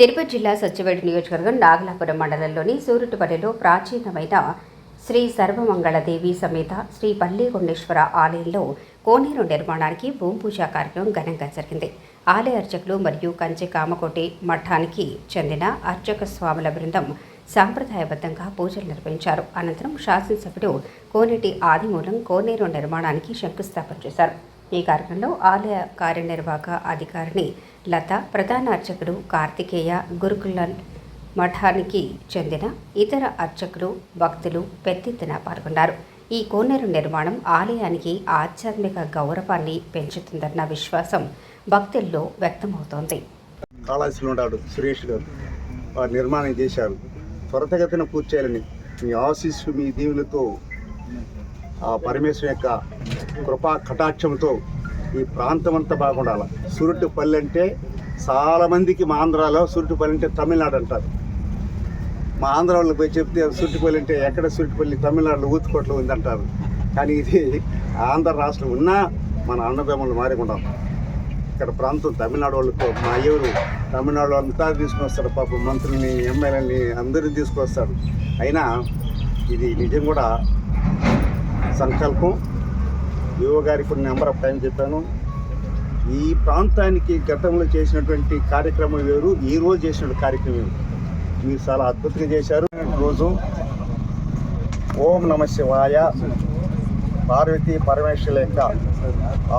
తిరుపతి జిల్లా సత్యవేడు నియోజకవర్గం నాగలాపురం మండలంలోని సూరుటుపల్లిలో ప్రాచీనమైన శ్రీ సర్వమంగళదేవి సమేత శ్రీ పల్లికొండేశ్వర ఆలయంలో కోనేరు నిర్మాణానికి భూమి కార్యక్రమం ఘనంగా జరిగింది. ఆలయ అర్చకులు మరియు కంచె కామకోటి మఠానికి చెందిన అర్చక స్వాముల బృందం సాంప్రదాయబద్ధంగా పూజలు నిర్వహించారు. అనంతరం శాసనసభ్యుడు కోనేటి ఆదిమూలం కోనేరు నిర్మాణానికి శంకుస్థాపన చేశారు. ఈ కార్యక్రమంలో ఆలయ కార్యనిర్వాహక అధికారిని లత ప్రధాన అర్చకుడు కార్తికేయ గురుకుల మఠానికి చెందిన ఇతర అర్చకులు భక్తులు పెద్దెత్తున పాల్గొన్నారు. ఈ కోనేరు నిర్మాణం ఆలయానికి ఆధ్యాత్మిక గౌరవాన్ని పెంచుతుందన్న విశ్వాసం భక్తుల్లో వ్యక్తమవుతోంది. కాళాశ్రీలో ఉన్నాడు సురేష్ గారు. వారు నిర్మాణం చేశారు. త్వరతగతిన పూర్తి చేయాలని మీ ఆశీస్సు మీ దీవులతో పరమేశ్వరం యొక్క కృపా కటాక్షంతో ఈ ప్రాంతం అంతా బాగుండాలి. సురుట్టుపల్లి అంటే చాలామందికి మా ఆంధ్రాలో సురుట్టుపల్లి అంటే తమిళనాడు అంటారు. మా ఆంధ్ర వాళ్ళకి పోయి చెప్తే సురుట్టుపల్లి అంటే ఎక్కడ సురుట్టుపల్లి తమిళనాడులో ఊతుకోట్లో ఉందంటారు. కానీ ఇది ఆంధ్ర రాష్ట్రం ఉన్నా మన అన్నదమ్ములు మారకుండా ఇక్కడ ప్రాంతం తమిళనాడు వాళ్ళతో మా ఎవరు తమిళనాడు అంతా తీసుకొస్తారు పాపం మంత్రుల్ని ఎమ్మెల్యేని అందరిని తీసుకొస్తారు. అయినా ఇది నిజం కూడా సంకల్పం. యువ గారికి కొన్ని నెంబర్ ఆఫ్ టైం చెప్పాను. ఈ ప్రాంతానికి గతంలో చేసినటువంటి కార్యక్రమం వేరు ఈ రోజు చేసిన కార్యక్రమం వేరు. మీరు చాలా అద్భుతంగా చేశారు. రోజు ఓం నమ శివాయ. పార్వతీ పరమేశ్వరుల యొక్క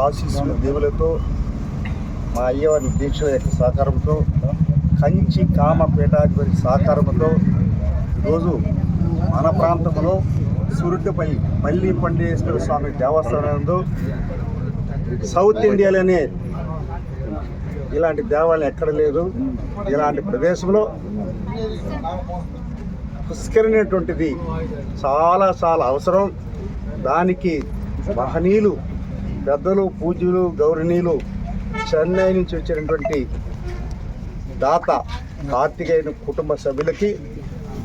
ఆశీస్సులు దేవులతో మా అయ్యవారి దీక్షల యొక్క సహకారంతో కంచి కామ పీఠాధిపతి సహకారంతో ఈరోజు మన ప్రాంతంలో సురుట్టుపల్లి పల్లి పండేశ్వర స్వామి దేవస్థానం సౌత్ ఇండియాలోనే ఇలాంటి దేవాలయం ఎక్కడ లేదు. ఇలాంటి ప్రదేశంలో పుష్కరినటువంటిది చాలా చాలా అవసరం. దానికి మహనీయులు పెద్దలు పూజ్యులు గౌరవనీయులు చెన్నై నుంచి వచ్చినటువంటి దాత కార్తికేయన కుటుంబ సభ్యులకి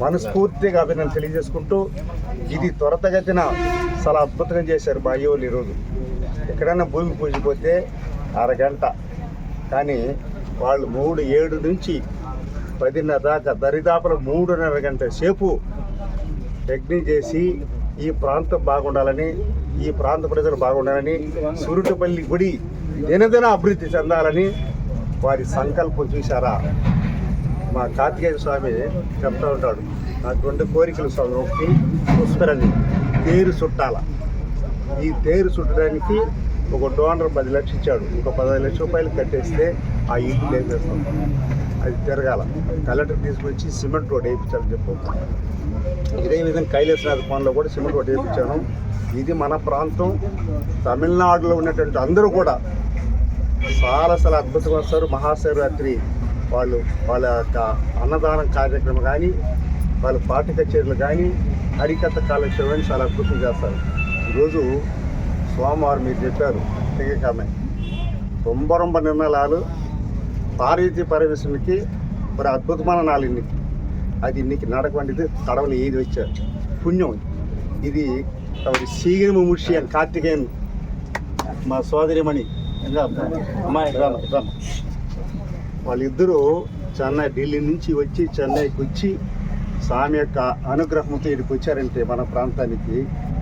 మనస్ఫూర్తిగా అభినందన తెలియజేసుకుంటూ ఇది త్వరతగతిన చాలా అద్భుతంగా చేశారు మా అయ్యోళ్ళు ఈరోజు. ఎక్కడైనా భూమి పూజ పోతే అరగంట. కానీ వాళ్ళు మూడు ఏడు నుంచి పదిన్నర దాకా దరిదాపుల మూడున్నర గంట సేపు యజ్ఞం చేసి ఈ ప్రాంతం బాగుండాలని ఈ ప్రాంత ప్రజలు బాగుండాలని సురుటిపల్లి గుడి దినదిన అభివృద్ధి చెందాలని వారి సంకల్పం చూశారా? మా కార్తికేయ స్వామి చెప్తూ ఉంటాడు. నాకు రెండు కోరికలు స్వామి ఒకటి పుష్పరణి తేరు చుట్టాల. ఈ తేరు చుట్టడానికి ఒక డోనర్ పది లక్షలు ఇచ్చాడు. ఒక పదహైదు లక్షల రూపాయలు కట్టేస్తే ఆ ఇల్లు లేపేస్తాం అది తిరగాల. కలెక్టర్ తీసుకొచ్చి సిమెంట్ రోడ్ వేయించాలని చెప్పు. ఇదే విధంగా కైలాసనాథ్ కోనలో కూడా సిమెంట్ రోడ్ వేయించాను. ఇది మన ప్రాంతం. తమిళనాడులో ఉన్నటువంటి అందరూ కూడా చాలా చాలా అద్భుతంగా వస్తారు. మహాశివరాత్రి వాళ్ళు వాళ్ళ యొక్క అన్నదానం కార్యక్రమం కానీ వాళ్ళ పాట కచేరీలు కానీ హరికథ కాలక్షేమం చాలా అద్భుతం చేస్తారు. ఈరోజు సోమవారం మీరు చెప్పారు తెగకామె రొంబ రొంబ నిర్ణయాలు పార్వతి పరమేశ్వరునికి మరి అద్భుతమైన నాలు ఇన్నికి అది ఇన్నికి నడకవంటిది తడవలు ఏది వచ్చారు? పుణ్యం. ఇది తమరి సీగిరి ముషి అని కార్తికేయన్ మా సోదరిమణి ఇంకా అమ్మాయి రామ రామ వాళ్ళిద్దరూ చెన్నై ఢిల్లీ నుంచి వచ్చి చెన్నైకి వచ్చి స్వామి యొక్క అనుగ్రహంతో ఇక్కడికి వచ్చారంటే మన ప్రాంతానికి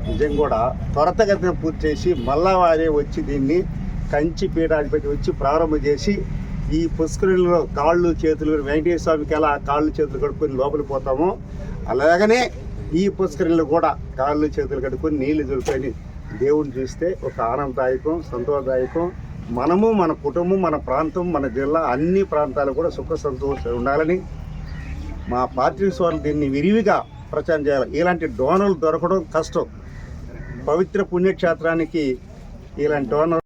నిజం కూడా. త్వరతగతిన పూర్తి చేసి మళ్ళా వారే వచ్చి దీన్ని కంచి పీఠాధిపతి వచ్చి ప్రారంభం చేసి ఈ పుష్కరిలో కాళ్ళు చేతులు వెంకటేశ్వర స్వామికి ఎలా కాళ్ళు చేతులు కడుక్కొని లోపలికి పోతామో అలాగనే ఈ పుష్కరిలో కూడా కాళ్ళు చేతులు కడుక్కొని నీళ్ళు దొరుకుని దేవుణ్ణి చూస్తే ఒక ఆనందదాయకం సంతోషదాయకం. మనము మన కుటుంబం మన ప్రాంతం మన జిల్లా అన్ని ప్రాంతాలు కూడా సుఖ సంతోషాలు ఉండాలని మా పార్టీ స్వామి దీన్ని విరివిగా ప్రచారం చేయాలి. ఇలాంటి డోనర్లు దొరకడం కష్టం. పవిత్ర పుణ్యక్షేత్రానికి ఇలాంటి డోనర్